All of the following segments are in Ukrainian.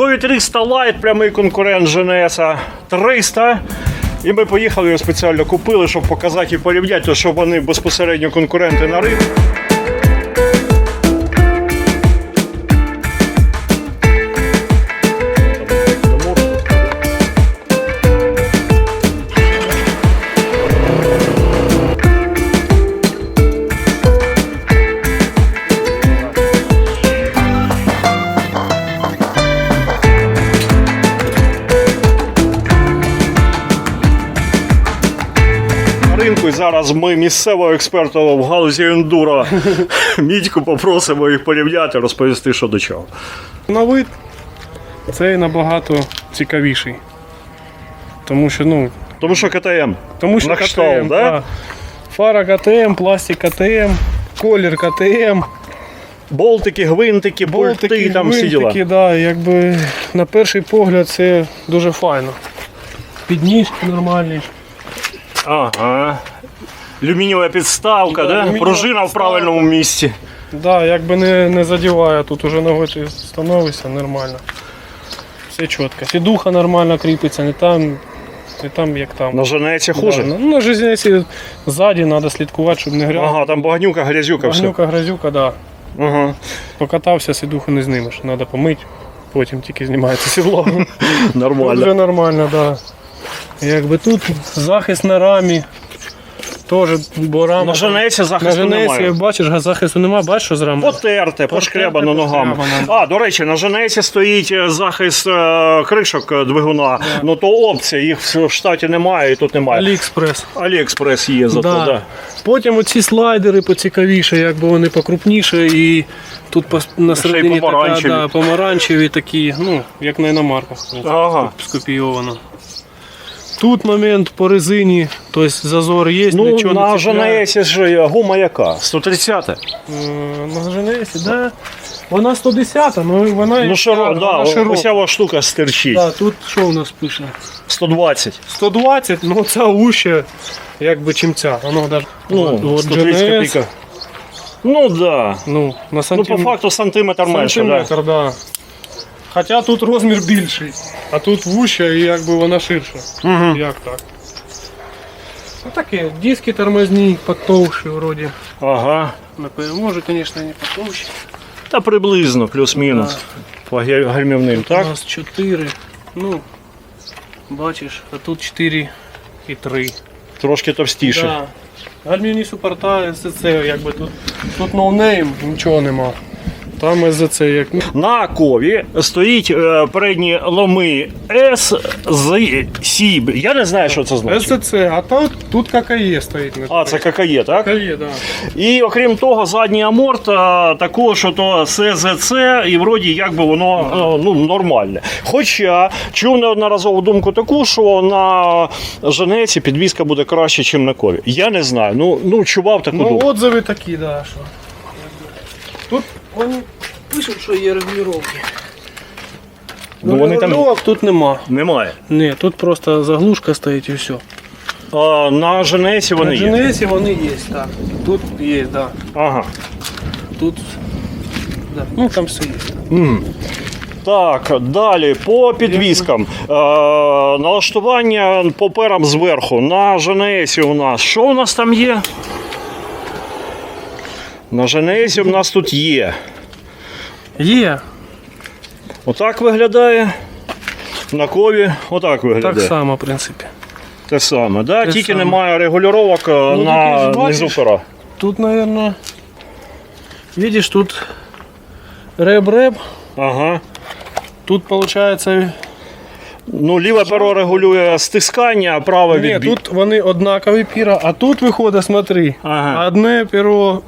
Кові 300 Lite, прямий конкурент GNS 300. І ми поїхали його спеціально купили, щоб показати і порівняти, щоб вони безпосередньо конкуренти на ринку. Ринку. І зараз ми місцевого експерта в галузі ендуро Мідьку попросимо їх порівняти, розповісти, що до чого. На вид цей набагато цікавіший. Тому що, ну, Тому що КТМ. тому що На кшталт, КТМ, да? да. фара КТМ, пластик КТМ, колір КТМ, Болтики, гвинтики, болтики, пульти, там всі діла. гвинтики, да, якби на перший погляд це дуже файно. Підніжки нормальні. Ага. Люмінієва підставка, Да, да? алюмінієва пружина в правильному місці. Да, якби не, не задіває, тут уже ногою ти становишся нормально. Все чітко. Сідуха нормально кріпиться, не там, не там як там. На женеці хуже. Да, на жизнесі ззаді треба слідкувати, щоб не грязно. Ага, там багнюка, грязюка, все. Вогнюка, грязюка, да. Ага. Покатався, сідуху не знімеш. Треба помити, потім тільки знімається сідло. Нормально. вже нормально, да. Якби тут захист на рамі. Теж, бо рама. На женеці на захисту женесі, немає. бачиш, захисту немає, бачиш, що з рами? Потерте, пошкребано ногами. А, до речі, на женесі стоїть е, захист е, кришок е, двигуна. Ну то опція, їх в в штаті немає і тут немає. Аліекспрес. Аліекспрес є зато, Да. да. Потім оці слайдери поцікавіше, якби вони покрупніше і тут пос- на середині така, помаранчеві. да, помаранчеві такі, ну, як на іномарках. в принципі, Ага. скопійовано. Тут момент по резині, тобто зазор є, Ну, нічого на не цепляє. женесі ж гума яка? 130 Е, На Женесі, да. Вона 110, ну вона, Ну, широ, вона да, широка. уся ва штука стирчить. Да, тут що у нас пише? 120. 120, ну ця уща, якби чим ця. Воно даже, Ну, от 130 GNS, копійка. Ну да. Ну, на Ну, по факту сантиметр менше, да. да. Хоча тут розмір більший, а тут вуща і якби вона ширша. Угу. Як так? Ну таке, диски тормозні, потовші вроді. Ага. Напевно, може, звісно, не потовші. Та приблизно, плюс-мінус. По гальмівним, так? У нас 4. Ну, бачиш, а тут 4 і 3. Трошки товстіше. Да. Гальмівні супорта, СЦ, якби тут. Тут ноунейм, нічого нема. Там СЦ як. На кові стоїть е, передні ломи S з Сіб. Я не знаю, що це значить. СЦ, а тут, тут ККЕ стоїть. А, це ККЄ, так? ККЕ, да. І окрім того, задній аморт е, також то СЗЦ, і вроді як би воно е, ну, нормальне. Хоча чув неодноразову думку таку, що на Женеці підвізка буде краще, ніж на кові. Я не знаю. Ну, ну чував таку Ну, думку. отзиви такі, да, що. Тут вони пишуть, що є регулювання. Ну, вони там- тут нема. Немає. Ні, тут просто заглушка стоїть і все. А на Женесі вони На є. GNS вони є, так. Тут є, да. Ага. Тут. Да. Ну там все є. Так, далі по підвіскам. Е, налаштування по перам зверху. На Женесі у нас. Що у нас там є? На Женесі у нас тут є. Є. Отак виглядає. На кові отак виглядає. Так само, в принципі. Те саме. Да? Те Тільки саме. немає регулювання Ну, на низу пера. Тут, наверное, видишь, тут реб-реб. Ага. Тут получается. Ну, ліве перо регулює стискання, а праве Ні, відбій. тут вони однакові піра, а тут виходить, смотри. Ага. Одне перо,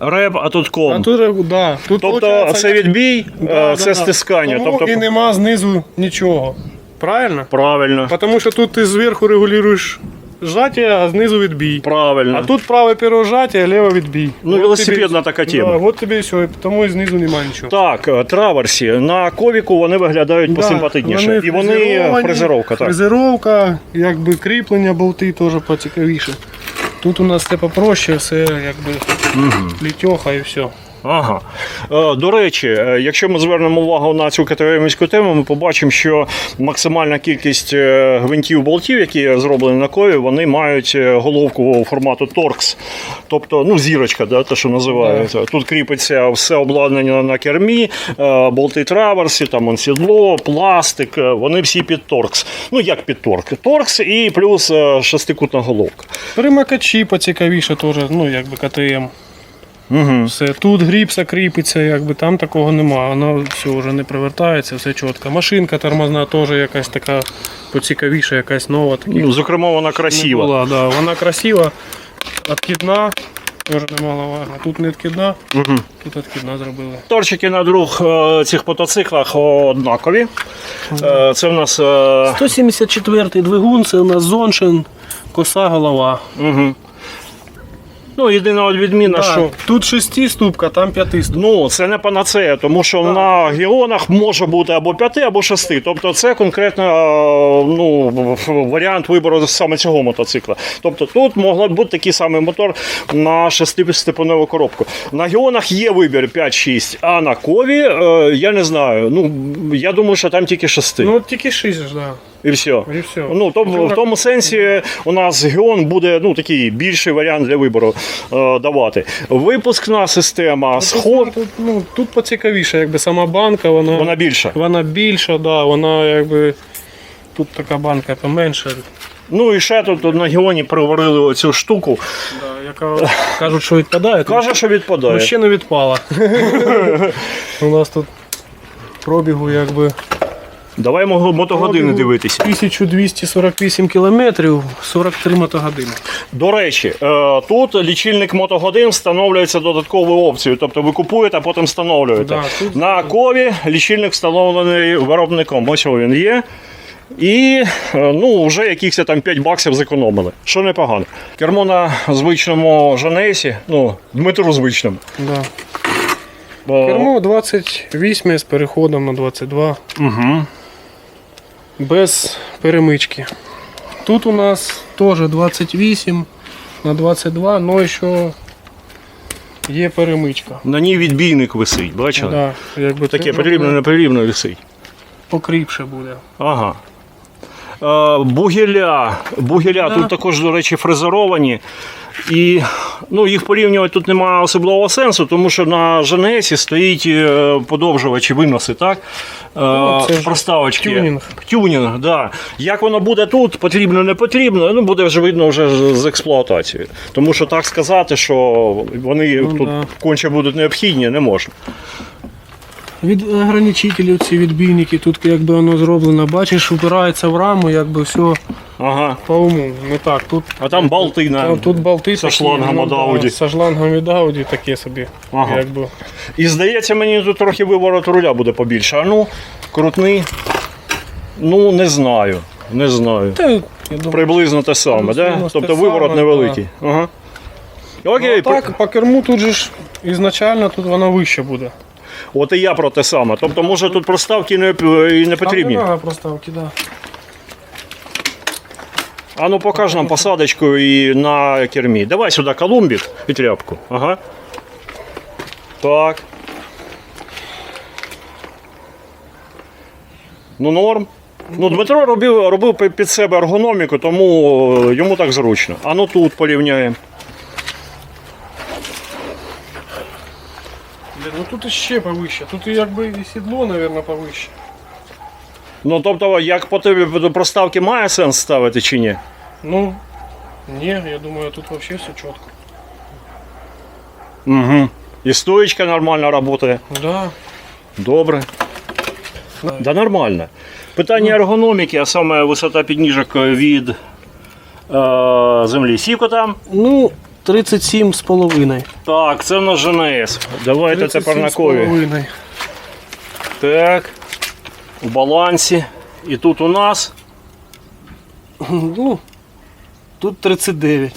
Реб, а тут ком. а тут, реб- да, тут Тобто получається, це відбій, Да, е, це да, стискання. Тому Тобто, і нема знизу нічого. Правильно? Правильно. Тому що тут ти зверху регулюєш сжаття, а знизу відбій. Правильно. А тут праве перо сжаття, а ліве відбій. Ну, велосипедна тобі- така тема. Да, от тобі і все, тому і знизу немає нічого. Так, е, траверсі. На ковіку вони виглядають Да, посимпатичніше. І вони фрезеровані, фрезеровка, так. Фрезеровка, якби кріплення болти теж поцікавіше. Тут у нас все попроще, все якби літьоха і все. Ага. Е, До речі, е, якщо ми звернемо увагу на цю категорійську тему, ми побачимо, що максимальна кількість е, гвинтів болтів, які зроблені на кові, вони мають головку формату торкс. Тобто, ну, зірочка, да, те, що називається. Тут кріпиться все обладнання на кермі, болти траверсі, там он сідло, пластик, вони всі під торкс. Ну, як під торкс? Торкс і плюс шестикутна головка. Перемикачі поцікавіше теж, ну якби КТМ. Угу. Все. Тут гріпса кріпиться, якби там такого нема. Воно все вже не привертається, все чітко. Машинка тормозна теж якась така поцікавіша, якась нова. Таких Ну, зокрема, вона красива. була, да. Вона красива, відкидна, теж немаловажно. Тут не відкидна, Угу. тут відкидна зробили. Торчики на двох е, цих мотоциклах однакові. Е, Це в нас. е, 174 двигун, це у нас зоншин, коса голова. Угу. Ну, єдина от відміна, що. Тут 6 ступка, там 5 ступка. Ну, це не панацея, тому що на геонах може бути або 5, або 6. Тобто це конкретно е, ну, варіант вибору саме цього мотоцикла. Тобто тут могла б бути такий самий мотор на 6-степеневу коробку. На геонах є вибір 5-6, а на кові е, я не знаю. Ну, я думаю, що там тільки 6. Ну от тільки 6 ж, да. І все. І все. Ну, то, в тому сенсі у нас Геон буде ну, такий більший варіант для вибору е, давати. Випускна система, сход, Тут, ну, тут поцікавіше, якби сама банка, вона, вона більша. вона більша, да, вона якби. Тут така банка поменше, Ну і ще тут на Геоні приварили оцю штуку. да, яка кажуть, що відпадає. Каже, що відпадає. Ну, ще не відпала. У нас тут пробігу якби Давай мо- мотогодини дивитися. 1248 кілометрів, 43 мотогодини. До речі, е, тут лічильник мотогодин встановлюється додатковою опцією. Тобто ви купуєте, а потім встановлюєте. Да, тут- На кові лічильник встановлений виробником. Ось він є. І е, ну, вже якихось там 5 баксів зекономили, що непогано. Кермо на звичному Жанесі, ну, Дмитру звичному. Да. Бо- Кермо 28 з переходом на 22. Угу. Без перемички. Тут у нас теж 28 на 22, але ще є перемичка. На ній відбійник висить, бачили? Да, якби Таке потрібно, не потрібно висить. покріпше буде. Ага. Бугеля. Бугеля Да. тут також, до речі, фрезеровані. І ну, їх порівнювати тут немає особливого сенсу, тому що на Женесі стоїть е, подовжувач виноси, так? Е, Ну, це проставочки. тюнінг. Тюнінг, да. Як воно буде тут, потрібно, не потрібно, ну буде вже видно вже з експлуатацією. Тому що так сказати, що вони Ну, тут да. конче будуть необхідні, не можна. Від ограничителів ці відбійники, тут якби воно зроблено, бачиш, упирається в раму, якби все Ага. по уму. Не так. Тут, А там болти на. там, тут болти Со шлангом ну, від да, Со шлангом від Audi таке собі. Ага. Якби. І здається, мені тут трохи виворот руля буде побільше. А ну, крутний. Ну, не знаю. Не знаю. Та, я думаю, Приблизно те саме, да? Тобто виворот саме, невеликий. Ага. Окей, ну, а так, по керму тут же ж ізначально тут воно вище буде. От і я про те саме. Тобто, може тут проставки не, і не потрібні. Там немає проставки, да. А ну покаж нам посадочку і на кермі. Давай сюди колумбік і тряпку. Ага. Так. Ну, норм. Ну, Дмитро робив, робив під себе ергономіку, тому е, йому так зручно. А ну тут порівняємо. Блін, ну тут іще повище. Тут якби і сідло, мабуть, повище. Ну, тобто, як по тобі до проставки має сенс ставити чи ні? Ну, ні, я думаю, тут взагалі все чітко. Угу. І стоїчка нормально працює. Да. Добре. Да нормально. Питання ергономіки, а саме висота підніжок від е, землі. Сівко там? Ну, 37 з половиною. Так, це в нас ЖНС. Давайте тепер на кові. половиною. Так. У балансі. І тут у нас. Ну, тут 39.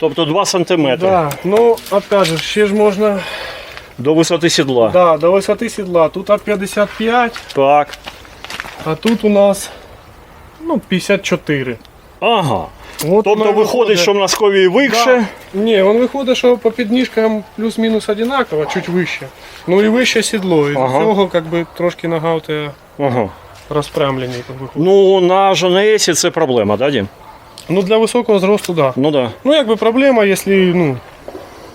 Тобто 2 см Да. Ну, опять же, ще ж можна до висоти сідла. да, до висоти сідла. Тут а 55, Так. а тут у нас ну, 54. Ага. От Тобто воно виходить, що в носковій вище. Да. Ні, він виходить, що по підніжкам плюс-мінус одинаково, чуть вище. Ну і вище сідло. І Ага. з цього як би, трошки нога у тебе Ага. розпрямлені виходить. Ну, на ЖНСі це проблема, да, Дім? Ну для високого зросту, так. Да. Ну да. Ну якби проблема, якщо ну,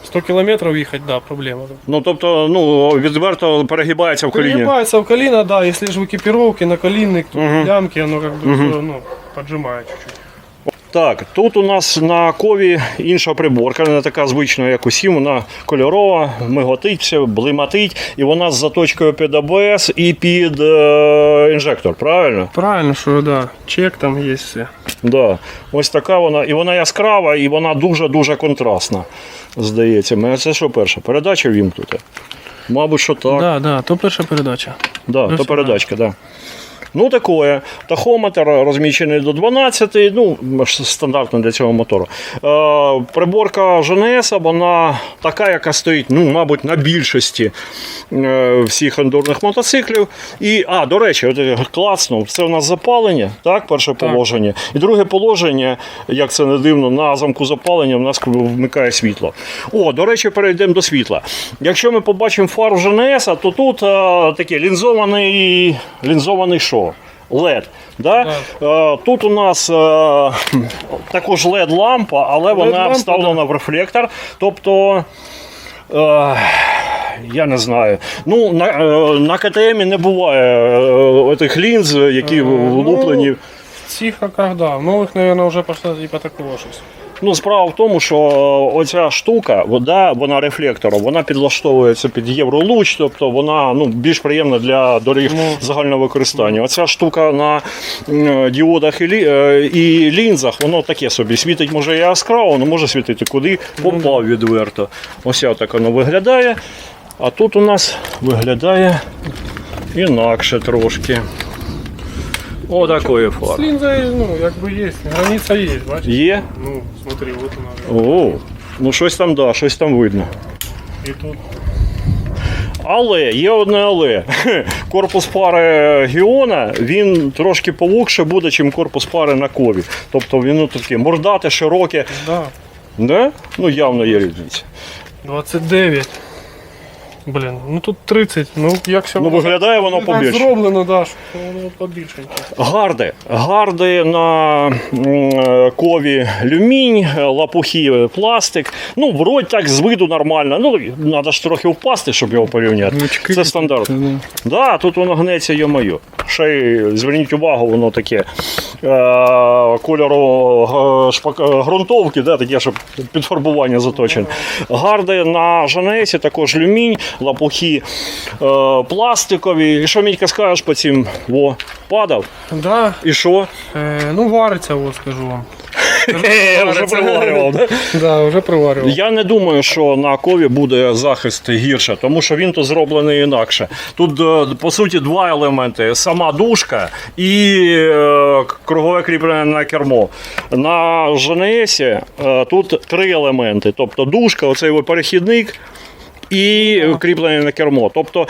100 кілометрів їхати, да, проблема. Ну тобто, ну, відверто перегибається в коліні. Перегибается в колено, да, если же в экипировке, на коленник, то Мгм. лямки, оно как бы всё, ну, поджимает чуть-чуть. Так, тут у нас на кові інша приборка, не така звична, як усім. Вона кольорова, миготить, блиматить, і вона з заточкою під АБС і під е, інжектор, правильно? Правильно, що да, чек там є все. Да. Ось така вона. І вона яскрава, і вона дуже-дуже контрастна. Здається. Мене Це що перше? Передача вімкнута? Мабуть, що так. Да, да, то перша передача. Да, Ну, то передачка, да. Ну, такое. Тахометр розміщений до 12, ну, стандартно для цього мотору. Е, приборка ЖНС, вона така, яка стоїть, ну, мабуть, на більшості е, всіх ендурних мотоциклів. І, а, до речі, от я класно, це у нас запалення, так, перше положення. І друге положення, як це не дивно, на замку запалення в нас вмикає світло. О, до речі, перейдемо до світла. Якщо ми побачимо фару ЖНС, то тут е, таке лінзований, лінзований LED. Да? Е, тут у нас е, також LED-лампа, але вона вставлена в рефлектор. Тобто. Е, я не знаю. Ну, на, е, на КТМ не буває тих лінз, які ну, влуплені. В цих как да, в нових, наверное, вже пішло типа такого щось. Ну, справа в тому, що оця штука, вода, вона рефлектором, вона підлаштовується під євролуч, тобто вона ну, більш приємна для доріг Ну. загального використання. Оця штука на діодах і, лі- е, і лінзах, воно таке собі. Світить може яскраво, але може світити куди попав відверто. Ось так воно виглядає. А тут у нас виглядає інакше трошки. Отакої З фар. лінзою, ну, якби є, границя є, бачиш? Є? Ну, смотри, вот вона. О, ну щось там, да, щось там видно. І тут. Але є одне але. Корпус пари Гіона він трошки повукше буде, ніж корпус пари на кові. Тобто він ну, таке мордате, широке. Да, Да? Ну явно є різниця. 29. Блін, ну тут 30, ну як все Ну виглядає воно побільше. зроблено, да, що воно побільшеньке. Гарди. Гарди на кові люмінь, лапухи пластик. Ну, вроді так з виду нормально. Ну, треба ж трохи впасти, щоб його порівняти. Це стандарт. Да, тут воно гнеться, йо-моє. Ще й зверніть увагу, воно таке е, кольору е, шпак, е, ґрунтовки, да, таке, щоб під фарбування заточене. Гарди на Жанесі, також люмінь, лапухи е, пластикові. І що Мітька скажеш по цим? Во, падав. Да, І що? е, ну вариться, от скажу вам. Вже приварював, да? Да, вже приварював. Я не думаю, що на кові буде захист гірше, тому що він то зроблений інакше. Тут, е, по суті, два елементи: сама дужка і е, кругове кріплення на кермо. На ЖНС е, тут три елементи: тобто дужка, оцей перехідник. І кріплення на кермо. Тобто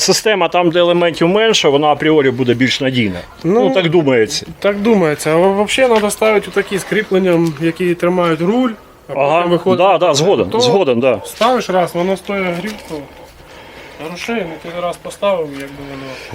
система там, де елементів менше, вона апріорі буде більш надійна. Ну, Ну, так думається. Так думається. А взагалі треба ставити такі з кріпленням, які тримають руль. А Ага, виходить. да, да, згоден, То згоден, да. Ставиш раз, воно стоїть грібку. Грошей, ну ти раз поставив, якби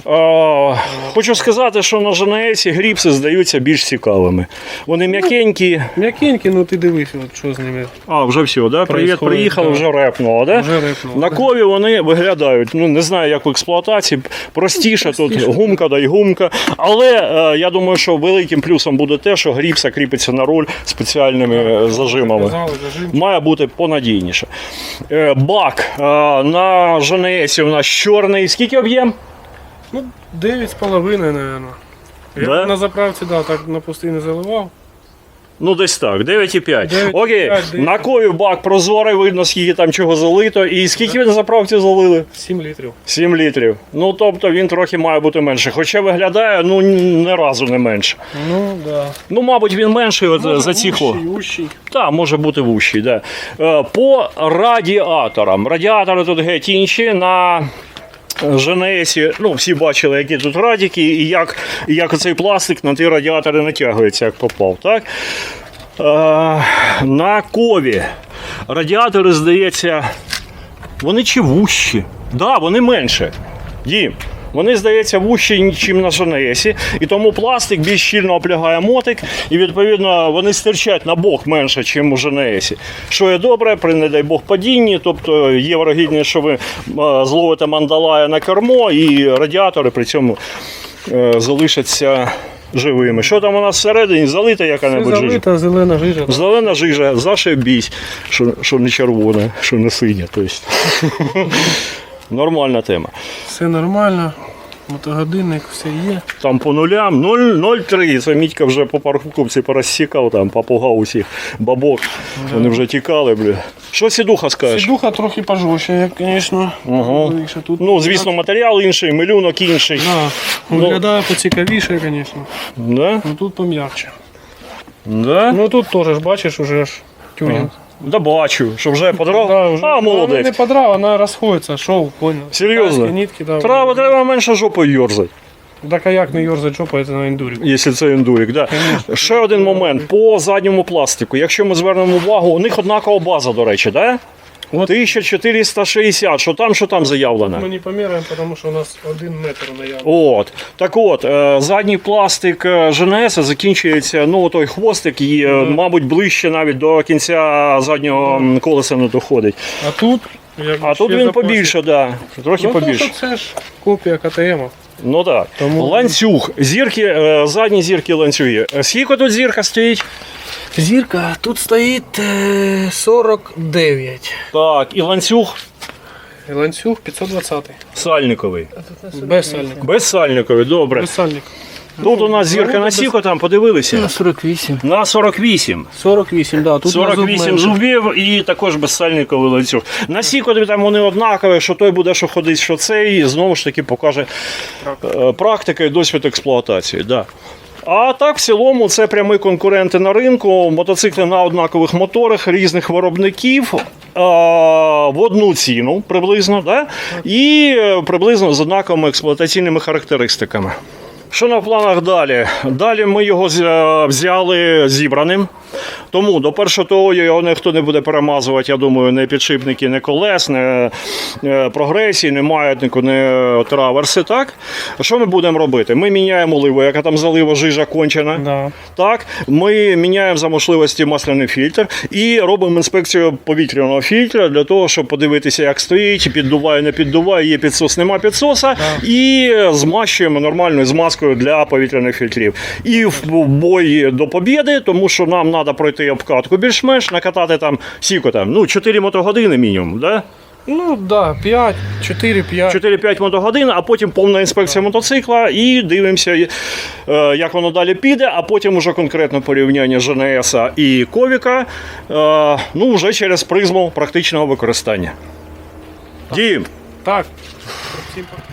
воно. Хочу сказати, що на ЖНС гріпси здаються більш цікавими. Вони м'якенькі. М'якенькі, ну ти дивись, от що з ними. А, вже все, да? Привіт, Происходить, да. вже репнуло, да? Вже рипнуло. На кові вони виглядають, ну не знаю, як в експлуатації. Простіше, тут гумка да й гумка. Але е, я думаю, що великим плюсом буде те, що гріпса кріпиться на руль спеціальними е, зажимами. Казали, зажим. Має бути понадійніше. Е, Бак е, на ЖНС у нас чорний. Скільки об'єм? Ну, 9,5, мабуть. Я Да? на заправці, да, так на пустий не заливав. Ну, десь так, 9,5. 9,5, Окей, 9,5. на кові бак прозорий, видно, скільки там чого залито. І скільки ви на заправці залили? 7 літрів. 7 літрів. Ну, тобто він трохи має бути менше. Хоча виглядає, ну, ні разу не менше. Ну, да. Ну, мабуть, він менший от, Може, за ці ущий. Так, може бути вущий, да. Е, По радіаторам. Радіатори тут геть інші на. ЖНСі, ну всі бачили, які тут радіки, і як, як цей пластик на ті радіатори натягується, як попав. Так? Е, на кові радіатори, здається, вони чи вущі? Так, да, вони менше. Дім. Вони, здається, вущі, ніж на Женесі, і тому пластик більш щільно облягає мотик, і відповідно вони стирчать на бок менше, ніж у Женесі. Що є добре, при не дай Бог падінні, тобто є вирогідність, що ви зловите мандалая на кермо, і радіатори при цьому е, залишаться живими. Що там у нас всередині? Залита яка-небудь жижа? залита зелена жижа. так. Зелена жижа, зашибісь, що, що не червона, що не синя. Тобто. Нормальна тема. Все нормально. Мотогодинник, все є. Там по нулям 0,03. Це Мітька вже по паркувці порозсікав, там попугав усіх бабок. Вони вже тікали, бля. Що сідуха скажеш? Сідуха трохи пожорстче, як, звісно. Ага. Якщо тут Ну, звісно, матеріал інший, малюнок інший. Да, виглядає поцікавіше, звісно. Да? Ну тут пом'якче. Да? Ну тут теж бачиш, уже ж тюнінг. Да бачу, що вже подрав. Да, вже. А, молодець. Вона не подрав, вона розходиться, шов, понял. Серйозно? Нитки, да. Треба, треба менше жопою йорзати. Так а як не йорзать жопа, це на ендурік. Якщо це ендурік, да. Ще один момент по задньому пластику. Якщо ми звернемо увагу, у них однакова база, до речі, да? От. 1460, що там, що там заявлено. Ми не поміряємо, тому що у нас один метр наявний. От. Так от, е, задній пластик е, ЖНС закінчується, ну, той хвостик, і, е, мабуть, ближче навіть до кінця заднього колеса не доходить. А тут, як А тут він побільше, да. Трохи Ну, побільше. це ж копія КТМ. Ну так. Тому- Ланцюг. Зірки, е, задні зірки ланцюги. Е, Скільки тут зірка стоїть? Зірка тут стоїть е, 49. Так, і ланцюг І ланцюг 520. сальниковий. Без сальниковий. Без сальниковий, добре. Без сальника. Тут у нас зірка на сіко, там подивилися. На 48. На 48. 48, да. Тут 48 зубів і також безсальниковий ланцюг. На сікові там вони однакові, що той буде, що ходить, що цей, і знову ж таки покаже е, практика і досвід експлуатації. Да. А так, в цілому, це прямі конкуренти на ринку, мотоцикли на однакових моторах різних виробників. е, В одну ціну приблизно, да? і е, приблизно з однаковими експлуатаційними характеристиками. Що на планах далі? Далі ми його е, взяли зібраним. Тому до першого того його ніхто не буде перемазувати, я думаю, не підшипники, не колес, не прогресії, не маятнику, не траверси. Так? Що ми будемо робити? Ми міняємо ливу, яка там залива жижа кончена. Да. Так, ми міняємо за можливості масляний фільтр і робимо інспекцію повітряного фільтра для того, щоб подивитися, як стоїть, чи піддуває, не піддуває, є підсос, нема підсоса, і змащуємо нормальною змазкою для повітряних фільтрів. І в бой до побєди, тому що нам треба пройти обкатку більш-менш, накатати там сіко там, ну, 4 мотогодини мінімум. Да? Ну, да, 5, 4, 5. 4-5 мотогодин, а потім повна інспекція мотоцикла і дивимося, е, як воно далі піде, а потім уже конкретно порівняння ЖНС і Ковіка, е, ну вже через призму практичного використання. Дім. Так. Всім пока.